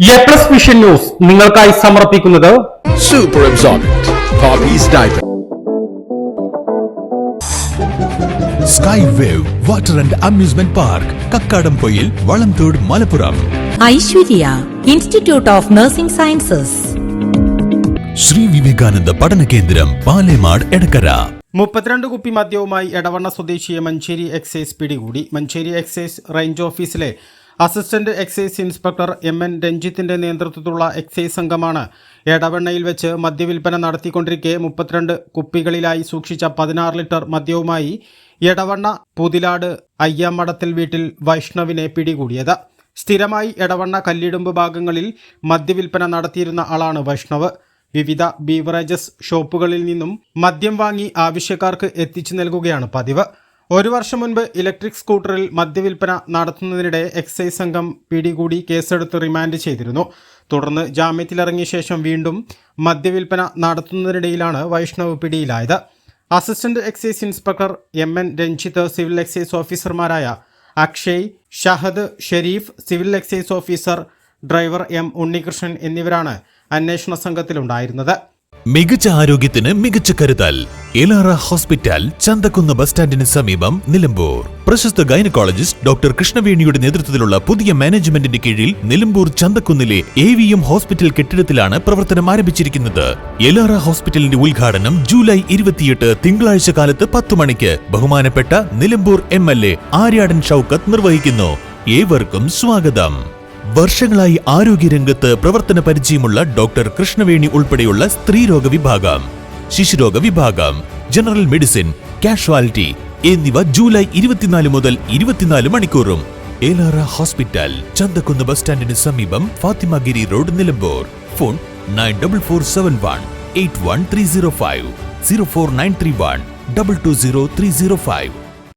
A plus vision news നിങ്ങൾക്കായി സമർപ്പിക്കുന്നത് super absorbent. Sky wave water and amusement park Kakkadampoyil Valamthode Malappuram Aishwarya institute of nursing sciences Sri Vivekananda പഠന കേന്ദ്രം പാലേമാട് എടക്കര മുപ്പത്തിരണ്ട് കുപ്പി മദ്യവുമായി എടവണ്ണ സ്വദേശിയെ Manjeri excise പിടികൂടി. മഞ്ചേരി എക്സൈസ് റേഞ്ച് ഓഫീസിലെ assistant excise inspector M N രഞ്ജിത്തിന്റെ നേതൃത്വത്തിലുള്ള എക്സൈസ് സംഘമാണ് എടവണ്ണയിൽ വെച്ച് മദ്യവിൽപ്പന നടത്തിക്കൊണ്ടിരിക്കെ മുപ്പത്തിരണ്ട് കുപ്പികളിലായി സൂക്ഷിച്ച പതിനാറ് ലിറ്റർ മദ്യവുമായി എടവണ്ണ പുതിലാട് അയ്യാമടത്തിൽ വീട്ടിൽ വൈഷ്ണവിനെ പിടികൂടിയത്. സ്ഥിരമായി എടവണ്ണ കല്ലിടുമ്പ് ഭാഗങ്ങളിൽ മദ്യവിൽപ്പന നടത്തിയിരുന്ന ആളാണ് വൈഷ്ണവ്. വിവിധ ബീവറേജസ് ഷോപ്പുകളിൽ നിന്നും മദ്യം വാങ്ങി ആവശ്യക്കാർക്ക് എത്തിച്ചു നൽകുകയാണ് പതിവ്. ഒരു വർഷം മുൻപ് ഇലക്ട്രിക് സ്കൂട്ടറിൽ മദ്യവിൽപ്പന നടത്തുന്നതിനിടെ എക്സൈസ് സംഘം പിടികൂടി കേസെടുത്ത് റിമാൻഡ് ചെയ്തിരുന്നു. തുടർന്ന് ജാമ്യത്തിലിറങ്ങിയ ശേഷം വീണ്ടും മദ്യവിൽപ്പന നടത്തുന്നതിനിടയിലാണ് വൈഷ്ണവ് പിടിയിലായത്. Assistant excise inspector M N Ranjith civil excise ഓഫീസർമാരായ Akshay Shahad Sharif civil excise officer driver M Unnikrishnan എന്നിവരാണ് അന്വേഷണ സംഘത്തിലുണ്ടായിരുന്നത്. മികച്ച ആരോഗ്യത്തിന് മികച്ച കരുതൽ. എലാറ ഹോസ്പിറ്റൽ ചന്തക്കുന്ന് ബസ് സ്റ്റാൻഡിന് സമീപം നിലമ്പൂർ. പ്രശസ്ത ഗൈനക്കോളജിസ്റ്റ് ഡോക്ടർ കൃഷ്ണവേണിയുടെ നേതൃത്വത്തിലുള്ള പുതിയ മാനേജ്മെന്റിന്റെ കീഴിൽ നിലമ്പൂർ ചന്തക്കുന്നിലെ എ വി എം ഹോസ്പിറ്റൽ കെട്ടിടത്തിലാണ് പ്രവർത്തനം ആരംഭിച്ചിരിക്കുന്നത്. എലാറ ഹോസ്പിറ്റലിന്റെ ഉദ്ഘാടനം ജൂലൈ ഇരുപത്തിയെട്ട് തിങ്കളാഴ്ച കാലത്ത് പത്തു മണിക്ക് ബഹുമാനപ്പെട്ട Nilambur M L A Aryadan Shoukath നിർവഹിക്കുന്നു. ഏവർക്കും സ്വാഗതം. വർഷങ്ങളായി ആരോഗ്യരംഗത്ത് പ്രവർത്തന പരിചയമുള്ള ഡോക്ടർ കൃഷ്ണവേണി ഉൾപ്പെടെയുള്ള സ്ത്രീരോഗ വിഭാഗം. ശിശുരോഗ വിഭാഗം ജനറൽ മെഡിസിൻ കാഷ്വാലിറ്റി എന്നിവ ജൂലൈ ഇരുപത്തിനാല് മുതൽ ഇരുപത്തിനാല് മണിക്കൂറും. ഏലാറ ഹോസ്പിറ്റൽ ചന്തക്കുന്ന് ബസ് സ്റ്റാൻഡിന് സമീപം Fathimagiri road Nilambur. Phone nine double four seven one eight one three zero five zero four nine three one double two zero three zero five